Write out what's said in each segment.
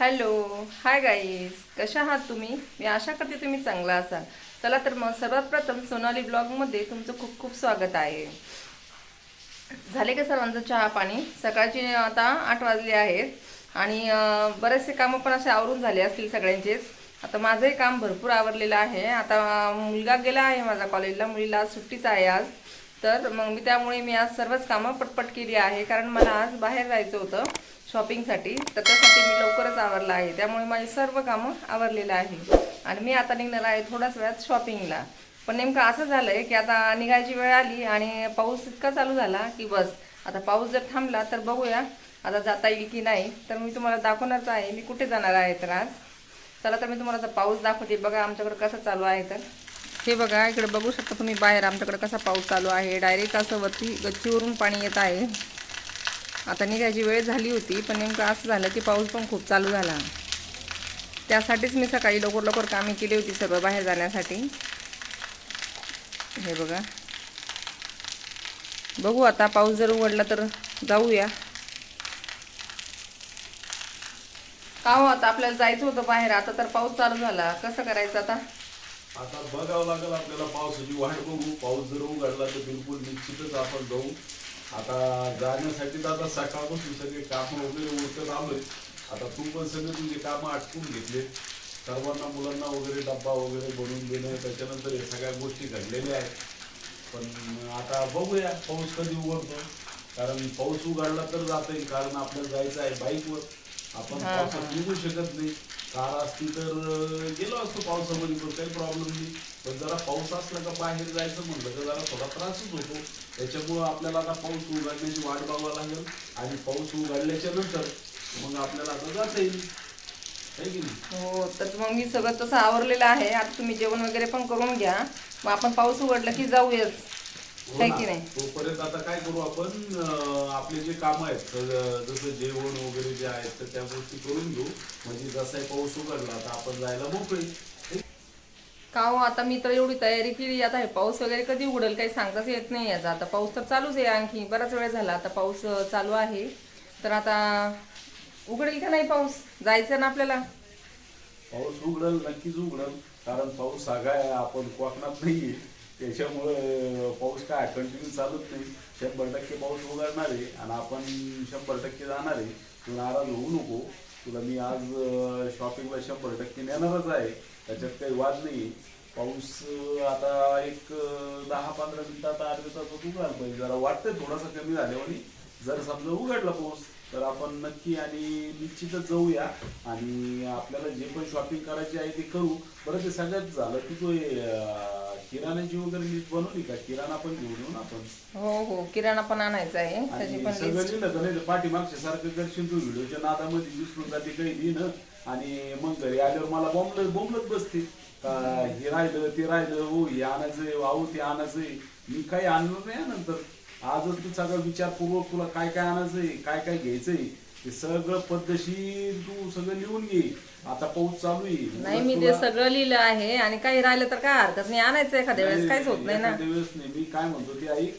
Hello hi guys कशा आहात तुम्ही? मी आशा करते तुम्ही चांगला असाल. चला तर मग सर्वात प्रथम सोनाली ब्लॉगमध्ये तुमचं खूप खूप स्वागत आहे. झाले का सर्वांचं चहा पाणी? सकाळची आता आठ वाजले आहेत आणि बरेचसे कामं पण असे आवरून झाले असतील सगळ्यांचेच. आता माझंही काम भरपूर आवरलेलं आहे. आता मुलगा गेला आहे माझा कॉलेजला मुलीला आज सुट्टीच आहे आज. तर मग मी त्यामुळे मी आज सर्वच कामं पटपट केली आहे. कारण मला आज बाहेर जायचं होतं. शॉपिंगसाठी तर त्यासाठी मी लवकरच आवरला आहे. त्यामुळे माझी सर्व कामं आवरलेलं आहे. आणि मी आता निघणार आहे थोड्याच वेळात शॉपिंगला पण नेमकं असं झालं आहे की आता निघायची वेळ आली आणि पाऊस इतका चालू झाला की बस. आता पाऊस जर थांबला तर बघूया आता जाता येईल की नाही. तर मी तुम्हाला दाखवणारच आहे. मी कुठे जाणार आहे तर आज? चला तर मी तुम्हाला आता पाऊस दाखवते. बघा आमच्याकडे कसं चालू आहे तर. हे बघा इकडे बघू शकता तुम्ही बाहेर आमच्याकडे कसा पाऊस चालू आहे. डायरेक्ट असं वरती गच्चीवरून पाणी येत आहे. आता निघायची वेळ झाली होती पण नेमकं असं झालं की पाऊस पण खूप चालू झाला. त्यासाठीच मी सकाळी लवकर लवकर कामे केली होती सर्व बाहेर जाण्यासाठी. हे बघा. बघू आता पाऊस जर उघडला तर जाऊया. का हो आता आपल्याला जायचं होतं बाहेर? आता तर पाऊस चालू झाला. कसं करायचं आता? आता बघावं लागेल आपल्याला पावसाची वाट बघू. पाऊस जर उघडला तर बिलकुल निश्चितच आपण जाऊ. आता जाण्यासाठी तर आता सकाळपासून सगळे कामं वगैरे उरकत आलोय. आता तू पण सगळे तुझे कामं आटकून घेतले. सर्वांना मुलांना वगैरे डब्बा वगैरे बनवून देणं त्याच्यानंतर हे सगळ्या गोष्टी घडलेल्या आहेत. पण आता बघूया पाऊस कधी उघडतो? कारण पाऊस उघडला तर जाता येईल कारण आपल्याला जायचं आहे बाईकवर. आपण पावसात निघू शकत नाही. कार असती तर गेलो असतो पावसामध्ये पण काही प्रॉब्लेम नाही. पण जरा पाऊस असला का बाहेर जायचं म्हणलं तर जरा थोडा त्रासच होतो. त्याच्यामुळं आपल्याला आता पाऊस उघडण्याची वाट बघावं लागेल. आणि पाऊस उघडल्याच्या नंतर मग आपल्याला आता जाता येईल. की नाही? हो तर मग मी सगळं तसं आवरलेलं आहे. आता तुम्ही जेवण वगैरे पण करून घ्या. मग आपण पाऊस उघडला की जाऊयाच. हो है. की नाही? तोपर्यंत आता काय करू आपण आपले जे काम आहेत जसं जेवण वगैरे जे आहेत तर त्या गोष्टी करून घेऊ. म्हणजे जसाही पाऊस उघडला तर आपण जायला मोकळे. का हो आता मी तर एवढी तयारी केली आता हे पाऊस वगैरे कधी उघडेल काही सांगताच येत नाही याचा. आता पाऊस तर चालूच आहे आणखी बराच वेळ झाला. आता पाऊस चालू आहे. तर आता उघडेल का नाही पाऊस? जायचं ना आपल्याला? पाऊस उघडल नक्कीच उघडल. कारण पाऊस सगळा आपण कोकणात नाहीये. त्याच्यामुळे पाऊस काय कंटिन्यू चालत नाही. शंभर टक्के पाऊस उघडणार आहे आणि आपण शंभर टक्के जाणार आहे. तू नाराज होऊ नको. तुला मी आज शॉपिंगला शंभर टक्के नेणारच आहे. त्याच्यात काही वाद नाही पाऊस आता एक दहा पंधरा मिनिटात अर्ध्या तासात उघडायला पाहिजे. जरा वाटतंय थोडासा कमी झाल्यावर. जर समजा उघडला पाऊस तर आपण नक्की आणि निश्चितच जाऊया. आणि आपल्याला जे पण शॉपिंग करायची आहे ते करू. बरं ते सगळ्यात झालं की तो किराण्याची वगैरे लिस्ट बनवली का? किराणा पण घेऊन येऊ ना आपण. हो हो. किराणा पण आणायचा आहे. त्याची आणि पण सगळं लिस्ट लिहिलं तर नाही पाठीमागच्या सारखं करशील तू व्हिडिओच्या नादामध्ये विसरून जाते काही लिहिणं आणि मग घरी आल्यावर मला बोंबलत बोंबलत बसते. का हे राहिलं ते राहिलं हो हे आणायचंय वाहू ते आणायचंय. मी काही आणलं नाही हा नंतर. आजच तू सगळं विचारपूर्वक तुला काय काय आणायचंय काय काय घ्यायचंय ते सगळं पद्धतशीर तू सगळं लिहून घे. आता पाऊस चालू आहे. नाही मी ते सगळं लिहिलं आहे आणि काही राहिलं तर काय हरकत नाही. आणायचं एखाद्या वेळेस काहीच होत नाही ना. एखाद्या वेळेस नाही. मी काय म्हणतो ते ऐक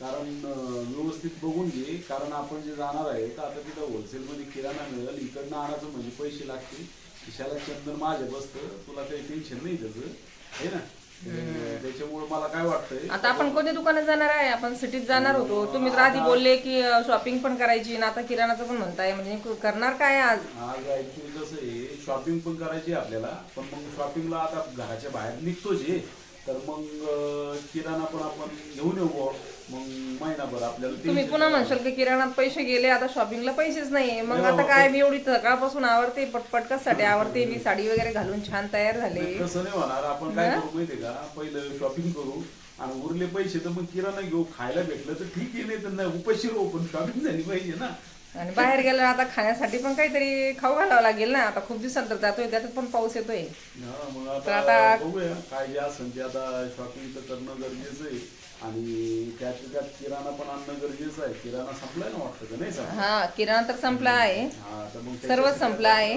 कारण अं, व्यवस्थित बघून घे. कारण आपण जे जाणार आहे तर आता तिथं होलसेल मध्ये किराणा मिळेल इकडनं आणायचं म्हणजे पैसे लागतील. खिशाला चंदन माझ्या बसतं. तुला काही टेन्शन नाही त्याचं. आहे ना? त्याच्यामुळे मला काय वाटतंय? आता आपण कोणत्या दुकानात जाणार आहे? आपण सिटीत जाणार होतो. तुम्ही तर आधी बोलले की शॉपिंग पण करायची आणि आता किराणाचं पण म्हणताय. म्हणजे करणार काय आज? आज ऍक्च्युली कसं आहे. शॉपिंग पण करायची आपल्याला. पण मग शॉपिंगला आता घराच्या बाहेर निघतोच आहे तर मग किराणा पण आपण घेऊन येऊ. मग महिनाभर आपल्याला तुम्ही पुन्हा नाही. म्हणशाल की किराणात पैसे गेले आता शॉपिंगला पैसेच नाही मग आता काय मी एवढी सकाळपासून आवडते पटपट कशासाठी आवडते मी साडी वगैरे घालून छान तयार झाले. तसं नाही होणार. आपण काय करू माहितीये का? पहिलं शॉपिंग करू आणि उरले पैसे तर मग किराणा घेऊ. खायला भेटलं तर ठीक आहे नाही तर नाही उपाशी राहू. पण शॉपिंग झाली पाहिजे ना. आणि बाहेर गेलं आता खाण्यासाठी पण काहीतरी खाऊ घालावं लागेल ना. आता खूप दिवसानंतर जातोय त्याच्यात पण पाऊस येतोय. हा, तर आता बघूया काय जे असेल ते. आता शॉपिंग तर करणं गरजेचं आहे. आणि त्यात त्यात किराणा पण आणणं गरजेचं आहे. किराणा संपलाय ना वाटतं का नाही? हा किराणा तर संपला आहे. हा सर्वच संपलं आहे.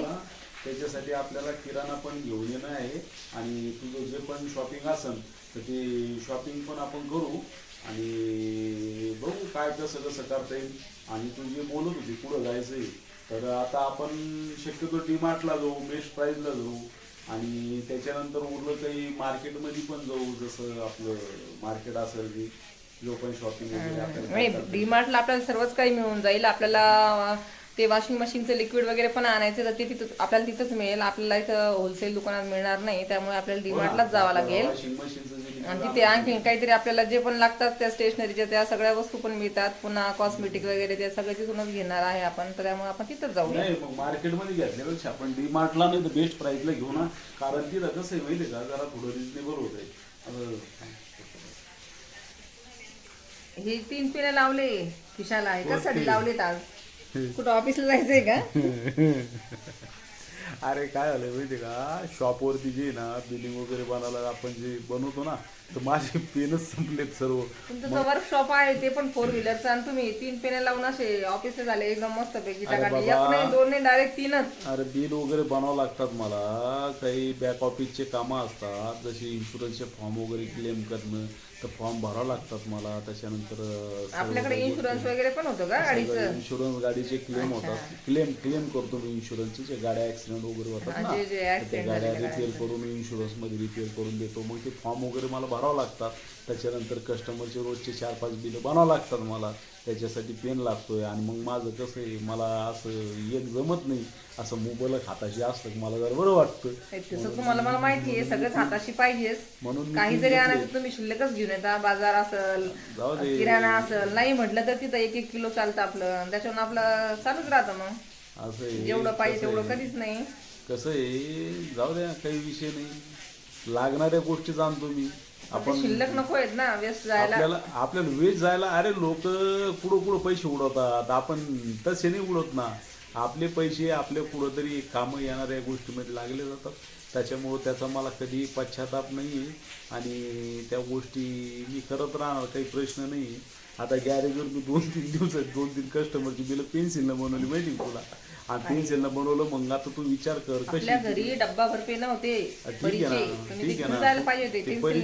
त्याच्यासाठी आपल्याला किराणा पण घेऊन येणं आहे. आणि तुझं जे पण शॉपिंग असेल तर ते शॉपिंग पण आपण करू. आणि बघू काय कसं कसं करता येईल. आणि तू जे बोलत होती पुढं जायचंय तर आता आपण शक्यतो डीमार्टला जाऊ बेस्ट प्राईजला जाऊ. आणि त्याच्यानंतर उरलं काही मार्केटमध्ये पण जाऊ जसं आपलं मार्केट असेल की जो पण शॉपिंग वगैरे आपल्याला. डीमार्टला आपल्याला सर्वच काही मिळून जाईल. आपल्याला ते वॉशिंग मशीनचं लिक्विड वगैरे पण आणायचं तर ते तिथं आपल्याला तिथंच मिळेल. आपल्याला इथं होलसेल दुकानात मिळणार नाही त्यामुळे आपल्याला हो डीमार्टलाच जावं आपलं लागेल. washing machine चं जे liquid आणि तिथे आणखी काहीतरी आपल्याला जे पण लागतात त्या स्टेशनरीच्या त्या सगळ्या वस्तू पण मिळतात. पुन्हा कॉस्मेटिक वगैरे ते सगळे तिथूनच घेणार आहे आपण. तर त्यामुळे आपण तिथंच जाऊया. नाही मग मार्केटमध्ये घेतल्यापेक्षा आपण डीमार्टला नाही तर बेस्ट प्राईसला घेऊ ना. कारण तिथं कसं आहे माहिती का? जरा थोडं रिजनेबल होत आहे. हे तीन पिणे लावले खिशाला आहे कशासाठी लावलेत आज? कुठं ऑफिसला जायचंय का? अरे काय झालं माहिती का? शॉपवरती जे ना बिलिंग वगैरे बनायला आपण जे बनवतो ना तर माझे पेनच संपलेत सर्व. तुमचं जो वर्कशॉप आहे ते पण फोर व्हीलरचं आणि तुम्ही तीन पेने लावून असे ऑफिसला झाले एकदम मस्त पैकी अरे टाकाटी बाबा. एक नाही दोन नाही डायरेक्ट तीनच. अरे बिल वगैरे बनावं लागतात मला. काही बॅक ऑफिसचे कामं असतात जसे इन्शुरन्सचे फॉर्म वगैरे क्लेम करणं तर फॉर्म भरावं लागतात मला. त्याच्यानंतर अं, सर्व आपल्याकडे काही इन्शुरन्स वगैरे पण होतं का गाडीचं? इन्शुरन्स गाडीचे क्लेम होतात. क्लेम क्लेम करतो मी इन्शुरन्सचे जे गाड्या ऍक्सिडेंट वगैरे होतात ना. जे- जे तर त्या accident गाड्या झालेल्या रिपेअर करून इन्शुरन्समध्ये रिपेअर करून देतो. मग ते फॉर्म वगैरे मला भरावं लागतात. त्याच्यानंतर कस्टमरचे रोजचे चार पाच बिलं बनावं लागतात मला. त्याच्यासाठी पेन लागतोय आणि मग माझं कसं आहे मला असं एक जमत नाही. असं मोबाईल हाताशी असलं की मला जरा बरं वाटतं तसं तुम्हाला मला माहिती आहे सगळंच हाताशी पाहिजेच. म्हणून काही जरी. आणायचं तुम्ही शिल्लकच घेऊन येता बाजार असल जाऊ दे. किराणा असल नाही म्हटलं तर तिथं एक एक किलो चालतं आपलं. त्याच्यावर आपलं चालूच राहतं मग. असं आहे, जेवढं पाहिजे तेवढं आहे. कधीच नाही. कसं आहे? जाऊ द्या काही विषय नाही. लागणाऱ्या गोष्टी जाणतो मी. आपण शिल्लक नको आहेत ना व्यस्त जायला. आपल्याला आपल्याला वेळ जायला अरे लोक कुठं कुठं पैसे उडवतात आपण तसे नाही उडवत ना. आपले पैसे आपल्या कुठं तरी कामं येणाऱ्या गोष्टीमध्ये लागले जातात. त्याच्यामुळं त्याचा मला कधी पश्चाताप नाही आणि त्या गोष्टी मी करत राहणार काही प्रश्न नाही आता गॅरेजवर मी दोन तीन दिवसात दोन तीन कस्टमरची बिलं पेन्सिलनं बनवली माहिती का तुला? आणि पेन्सिलनं बनवलं मग आता तू विचार कर कशी आपल्या घरी डब्बा भर पेन होते ठीक आहे परीचे ना ठीक आहे ना. ते परी-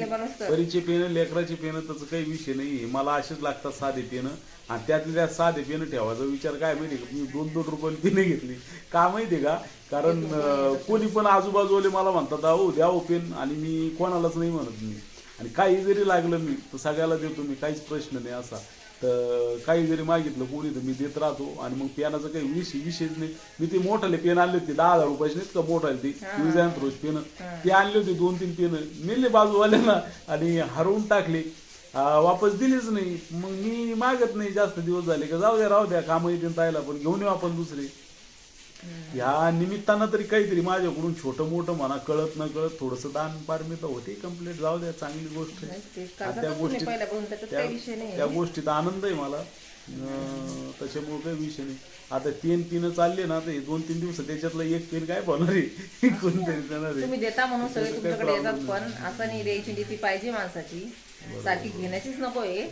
परीचे पेन लेकराचे पेन त्याचं काही विषय नाही मला असेच लागतात साधे पेन. आणि त्यातले त्यात साधे पेन ठेवायचा विचार काय माहिती का? मी दोन दोन रुपयाला पेन घेतली. का माहिती का? कारण कोणी पण आजूबाजूले मला म्हणतात अहो द्या हो पेन. आणि मी कोणालाच नाही म्हणत मी. आणि काही जरी लागलं मी तर सगळ्याला देतो मी काहीच प्रश्न नाही असा. तर काही जरी मागितलं कोणी तर मी देत राहतो. आणि मग पेनाचं काही विषय विषयच नाही. मी ते मोठाले पेन आणले होते दहा हजार रुपयाचे नाहीत का मोठाले ते अँड थ्रोज पेन. ते आणले होते दोन तीन पेन. नेले बाजूवाल्यांना आणि हरवून टाकले. वापस दिलीच नाही. मग मी मागत नाही जास्त दिवस झाले का जाऊ द्या राहू द्या कामं येते राहायला पण घेऊन येऊ आपण दुसरे. या निमित्तानं तरी काहीतरी माझ्याकडून छोटं मोठं म्हणा कळत न कळत थोडंसं दान पारमिता होते कंप्लीट जाऊ द्या चांगली गोष्ट आहे. ते त्या गोष्टीत त्या गोष्टीत आनंद आहे मला. त्याच्यामुळे काही विषय नाही. आता पेन पिनं चालले ना तर हे दोन तीन दिवस त्याच्यातलं एक पेन काय बनणार आहे? कोणतरी देणार आहे. तुम्ही देता म्हणून सगळे तुमच्याकडे येतात पण असं नाही द्यायची नीती पाहिजे माणसाची. सारखी घेण्याचीच नको आहे.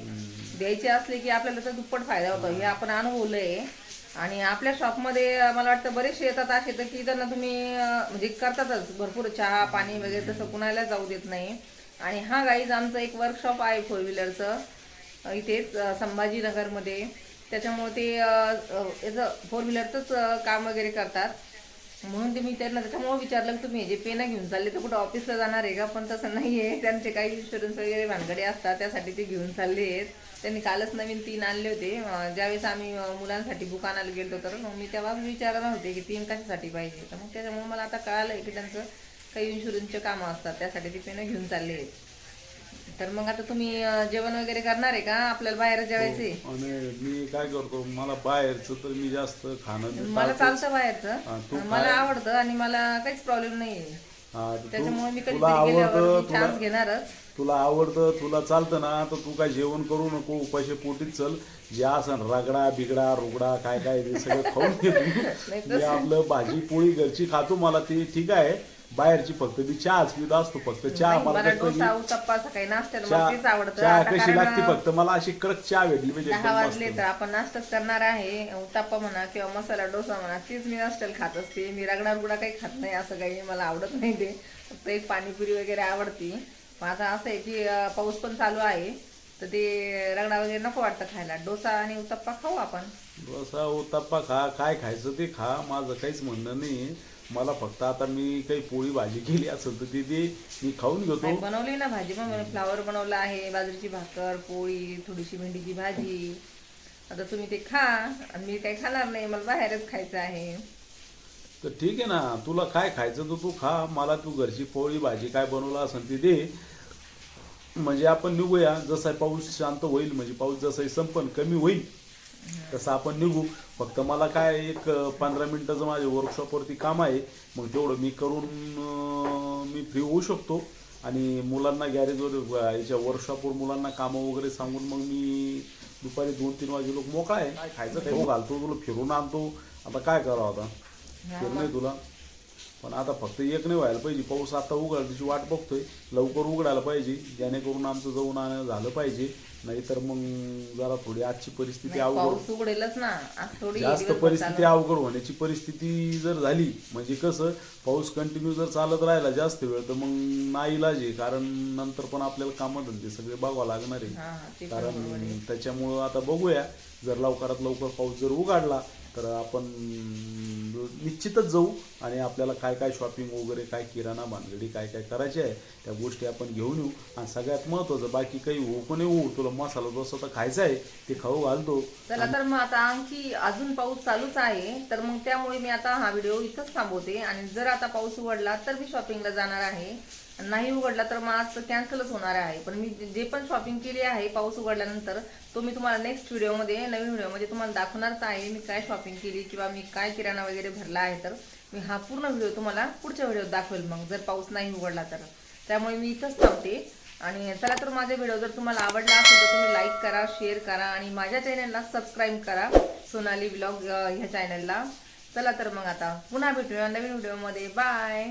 द्यायची असले की आपल्याला तर दुप्पट फायदा होतो. हे आपण अनुभवलंय. आणि आपल्या शॉपमध्ये मला वाटतं बरेचसे येतात असे तर की त्यांना तुम्ही म्हणजे करतातच. भरपूर चहा पाणी वगैरे तसं कुणाला जाऊ देत नाही. आणि हा गाईज आमचं एक वर्कशॉप आहे फोर व्हीलरचं इथेच संभाजीनगरमध्ये. त्याच्यामुळे ते अ, याचं फोर व्हीलरचंच काम वगैरे करतात. म्हणून ते मी त्यांना त्याच्यामुळे विचारलं की तुम्ही हे जे पेनं घेऊन चालले तर कुठं ऑफिसला जाणार आहे का? पण तसं नाही आहे त्यांचे काही इन्शुरन्स वगैरे भानगडे असतात त्यासाठी ते घेऊन चालले आहेत. त्यांनी कालच नवीन तीन आणले होते. ज्यावेळेस आम्ही मुलांसाठी बुक आणायला गेलो तर मग मी तेव्हा विचारणार होते की तीन कशासाठी पाहिजे? तर मग त्याच्यामुळे मला आता कळालं आहे की त्यांचं काही इन्शुरन्सचे कामं असतात. त्यासाठी ते पेनं घेऊन चालले आहेत. तर मग आता तुम्ही जेवण वगैरे करणार आहे का? आपल्याला बाहेर जेवायचे आणि मी काय करतो मला बाहेरचं तर मी जास्त खाणं नाही मला. चालतं हा, बाहेरचं मला आवडतं आणि मला काहीच प्रॉब्लेम नाही हा, तू- त्याच्यामुळे मी तुला आवडतं तुला घेणारच. तुला आवडतं तुला चालतं ना तर तू काय जेवण करू नको उपाशी पोटीच चल. जे असं रगडा बिगडा रुगडा काय काय ते सगळं खाऊन घे तू. मी आपलं भाजी पोळी घरची खातो मला ते ठीक आहे. बाहेरची फक्त मी चहाच पित असतो फक्त चहा मला मला कसं डोसा उत्तप्पा सकाळी नाश्त्याला मला चहा तेच आवडतं. चहा आता कशी लागते फक्त मला अशी कडक चहा भेटली पाहिजे दहा एकदम वाजले मस्त. तर आपण नाश्ताच करणार आहे. उत्तप्पा म्हणा किंवा मसाला डोसा म्हणा तीच मी नाश्त्याला खात असते. मी रगडा रुगडा काही खात नाही असं काही मला आवडत नाही ते. फक्त एक पाणीपुरी वगैरे आवडती. पण आता असं आहे की अं, पाऊस पण चालू आहे. तर ते रगडा वगैरे नको वाटतं खायला. डोसा आणि उत्तप्पा खाऊ आपण. डोसा उत्तप्पा खा काय खायचं ते खा. माझं काहीच म्हणणं नाही. मला फक्त आता मी काही पोळी भाजी केली असेल तर ती दे मी खाऊन घेतो. बनवली ना भाजी पण फ्लावर बनवला आहे बाजरीची भाकर पोळी थोडीशी भेंडीची भाजी. आता तुम्ही ते खा आणि मी काही खाणार नाही मला बाहेरच खायचं आहे. तर ठीक आहे ना तुला काय खायचं तर तू खा मला तू घरची पोळी भाजी काय बनवलं असेल ती दे. म्हणजे आपण निघूया जसा पाऊस शांत होईल म्हणजे पाऊस जसा संपन कमी होईल तसं आपण निघू. फक्त मला काय एक पंधरा मिनिटाचं माझ्या वर्कशॉपवरती काम आहे. मग तेवढं मी करून मी फ्री होऊ शकतो. आणि मुलांना गॅरेजवर याच्या वर्कशॉपवर मुलांना कामं वगैरे सांगून मग मी दुपारी दोन तीन वाजे लोक मोकळा आहे. काय खायचं काही घालतो तुला फिरून आणतो. आता काय करावं आता? फिरणं आहे तुला. पण आता फक्त एक नाही व्हायला पाहिजे. पाऊस आता उघड त्याची वाट बघतोय. लवकर उघडायला पाहिजे. जेणेकरून आमचं जाऊन आणणं झालं पाहिजे. नाहीतर मग जरा थोडी आजची परिस्थिती नाही, अवघड उघडेलच ना. आज थोडी जास्त परिस्थिती. अवघड होण्याची परिस्थिती जर झाली म्हणजे कसं पाऊस कंटिन्यू जर चालत राहिला जास्त वेळ तर मग नाईलाज आहे कारण नंतर पण आपल्याला कामं धंदे सगळे बघावं लागणार आहे. कारण त्याच्यामुळं आता बघूया. जर लवकरात लवकर पाऊस जर उघडला तर आपण निश्चितच जाऊ आणि आपल्याला काय काय शॉपिंग वगैरे काय किराणा भानगडी काय काय करायची आहे त्या गोष्टी आपण घेऊन येऊ. आणि सगळ्यात महत्त्वाचं बाकी काही होऊ पण होऊ तुला मसाला डोसा तर खायचा आहे ते खाऊ घालतो. चला तर मग आता आणखी अजून पाऊस चालूच आहे तर मग त्यामुळे मी आता हा व्हिडिओ इथंच थांबवते. आणि जर आता पाऊस उघडला तर मी शॉपिंगला जाणार आहे. नाही उघडला तर मग आज कॅन्सलच होणार आहे. पण मी जे- जे पण शॉपिंग केली आहे पाऊस उघडल्यानंतर तो मी तुम्हाला नेक्स्ट व्हिडिओमध्ये नवीन व्हिडिओमध्ये तुम्हाला दाखवणारच आहे. मी काय शॉपिंग केली किंवा मी काय किराणा वगैरे भरला आहे तर मी हा पूर्ण व्हिडिओ तुम्हाला पुढच्या व्हिडिओत दाखवेल मग जर पाऊस नाही उघडला तर. त्यामुळे मी इथंच थांबते. आणि चला तर माझा व्हिडिओ जर तुम्हाला आवडला असेल तर तुम्ही लाईक करा शेअर करा आणि माझ्या चॅनलला सबस्क्राईब करा सोनाली ब्लॉग ह्या चॅनलला चला तर मग आता पुन्हा भेटूया नवीन व्हिडिओमध्ये बाय